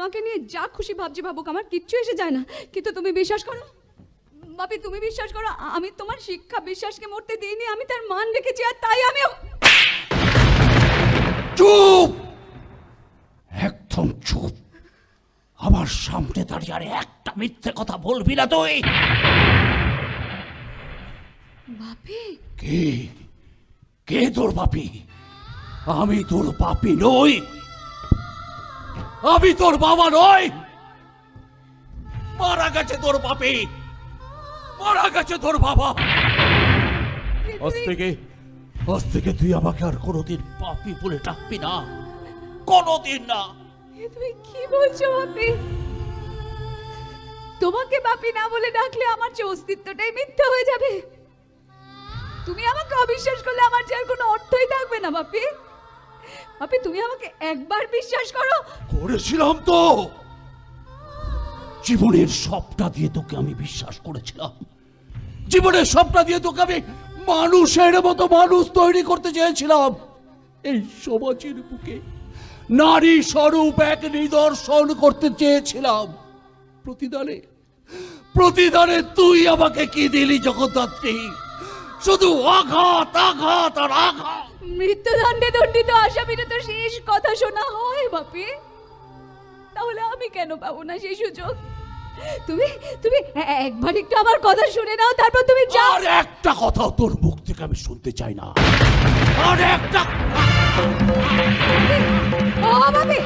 আমাকে নিয়ে যা খুশি ভাবছি ভাবুক আমার কিচ্ছু এসে যায় না। কিন্তু তুমি বিশ্বাস করো? বাপি তুমি বিশ্বাস করো আমি তোমার শিক্ষা বিশ্বাসকে মরতে দিইনি আমি তার মান রেখেছি আর তাই আমি চুপ! একদম চুপ। আমার সামনে দাঁড়িয়ে আর একটা মিথ্যে কথা বলবি না তুই! বাপি! কে? কে তোর বাপি? আমি তোর পাপি নই! আমি তোর বাবা নই। মারা গেছে তোর পাপি মারা গেছে তোর বাবা। আজ থেকে আজ থেকে তুই আমাকে আর কোনোদিন পাপি বলে ডাকবি না। কোনোদিন না। তুমি কি বলছো বাপি? তোমাকে বাপি না বলে ডাকলে আমার যে অস্তিত্বটাই মিথ্যা হয়ে যাবে। তুমি আমাকে অবিশ্বাস করলে আমার যে আর কোনো অর্থই থাকবে না বাপি। বাপি তুমি আমাকে একবার বিশ্বাস করো? করেছিলাম তো। জীবনের সবটা দিয়ে তোকে আমি বিশ্বাস করেছিলাম। জীবনের সবটা দিয়ে তোকে আমি মানুষের মতো মানুষ তৈরি করতে চেয়েছিলাম। এই সমাজের বুকে নারী স্বরূপ এক নিদর্শন করতে চেয়েছিলাম। প্রতিদানে প্রতিদানে তুই আমাকে কি দিলি জগদ্ধাত্রী? শুধু আঘাত আঘাত আর আঘাত। মৃত্যুদণ্ডে দণ্ডিত আসামিরা তো শেষ কথা শোনা হয় বাপি। তাহলে আমি কেন পাবো না সেই সুযোগ? তুমি তুমি একবার একটু আমার কথা শুনে নাও তারপর তুমি যাও আর একটা কথাও তোর মুখ থেকে আমি শুনতে চাই না। আর একটা ও বাপি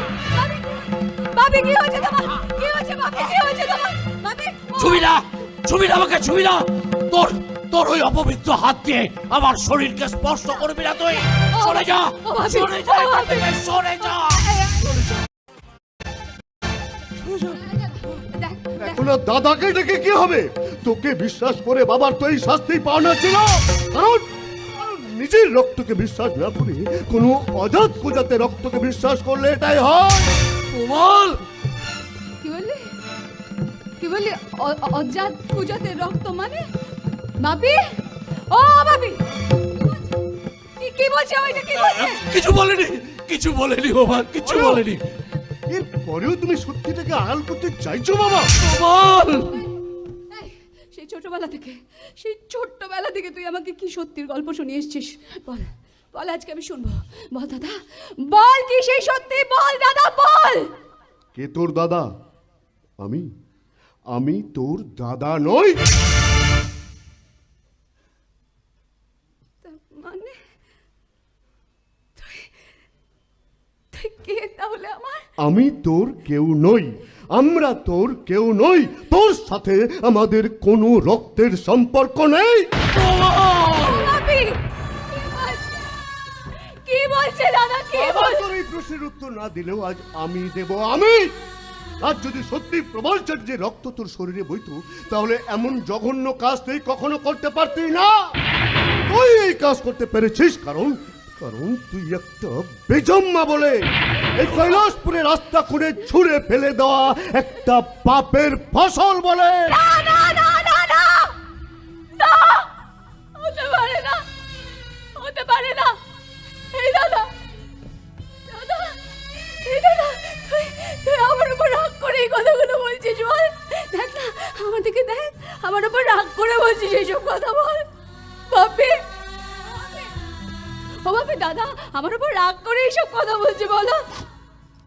বাপি কি হয়েছে তোমার? কি হয়েছে বাপি কি হয়েছে তোমার? বাপি ছুবি না ছুবি না আমাকে ছুবি না তোর তোর ওই অপবিত্র হাত দিয়ে আমার শরীরকে স্পর্শ করবি না তুই। সরে যা সরে যা সরে যা। এখন দাদাকে ডেকে কি হবে? তোকে বিশ্বাস করে বাবার তো এই শাস্তি পাওনা ছিল। কারণ নিজের রক্তকে বিশ্বাস না করে কোনো অজাত কুজাতে রক্তকে বিশ্বাস করলে এটাই হয়। বল কি বললি? কি বললি? অজাত পূজাতে রক্ত মানে? বাপি? ও বাপি! কি কি বলছে ওইটা কি বলছে? কিছু বলেনি কিছু বলেনি বাবা কিছু বলেনি। এর পরেও তুমি সত্যিটাকে আড়াল করতে চাইছো বাবা? বল সেই ছোটবেলা থেকে সেই ছোট্টবেলা থেকে তুই আমাকে কি সত্যির গল্প শুনিয়ে এসছিস? বল বল আজকে আমি শুনব। বল দাদা। বল কি সেই সত্যি? বল দাদা বল! কে তোর দাদা? আমি? আমি তোর দাদা নই! মানে? তুই তুই কে তাহলে আমার? আমি তোর কেউ নই। আমরা তোর কেউ নই। তোর সাথে আমাদের কোনো রক্তের সম্পর্ক নেই। কি বলছে? দাদা? কি বলছে এই প্রশ্নের উত্তর না দিলেও আজ আমি দেব আমি। আজ যদি সত্যি প্রবলচের যে রক্ত তোর শরীরে বইতো তাহলে এমন জঘন্য কাজ তুই কখনো করতে পারতি না। এই কাজ করতে পেরেছিস, কারণ কারণ তুই একটা বেজম্মা বলে এই কৈলাসপুরে রাস্তা খুঁড়ে ছুঁড়ে ফেলে দেওয়া একটা পাপের ফসল বলে। হতে পারে না, হতে পারে না। এই দাদা দাদা আমার রাগ করে এই কথাগুলো বলছিস বল। না আমার দিকে দেখ, আমার উপর রাগ করে বলছিস এইসব কথা বল। বাপি! ও বাপি, দাদা, আমার উপর রাগ করে এইসব কথা বলছে, বলো।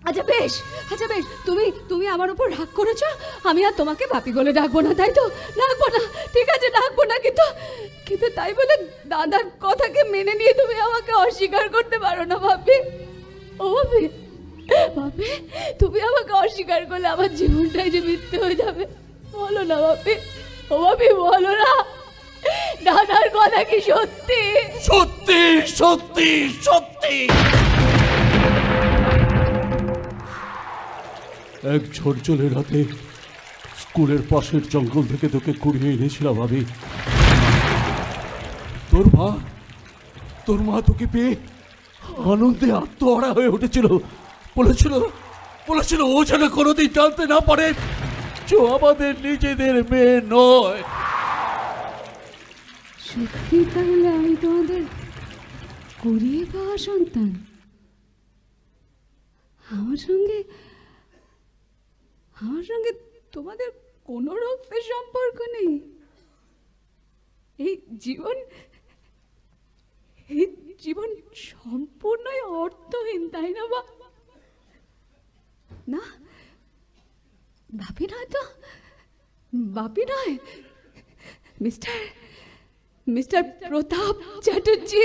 আচ্ছা বেশ আচ্ছা বেশ, তুমি তুমি আমার উপর রাগ করেছ, আমি আর তোমাকে বাপি বলে ডাকবো না, তাই তো? ডাকবো না, ঠিক আছে, ডাকবো না, কিন্তু কিন্তু তাই বলে দাদার কথাকে মেনে নিয়ে তুমি আমাকে অস্বীকার করতে পারো না, বাপি। ও বাপি বাপি, তুমি আমাকে অস্বীকার করলে আমার জীবনটাই যে মিথ্যে হয়ে যাবে। বলো না, বাপি। ও বাপি, বলো না। দাদার কথা কি সত্যি? সত্যি সত্যি সত্যি। এক ঝড়ঝড়ে রাতে স্কুলের পাশের জঙ্গল থেকে তোকে কুড়িয়ে এনেছিলাম আমি। তোর মা তোর মা তোকে পেয়ে আনন্দে আত্মহারা হয়ে উঠেছিল। বলেছিল বলেছিল ও যেন কোনোদিন জানতে না পারে যে আমাদের নিজেদের মেয়ে নয়। সত্যি তাহলে আমি তোমাদের কুড়িয়ে পাওয়া সন্তান। আমার সঙ্গে আমার সঙ্গে তোমাদের কোনো রক্তের সম্পর্ক নেই। এই জীবন এই জীবন সম্পূর্ণই অর্থহীন, তাই না বা না, বাপি নয় তো? বাপি নয়? Mister mister Pratap Chatterjee.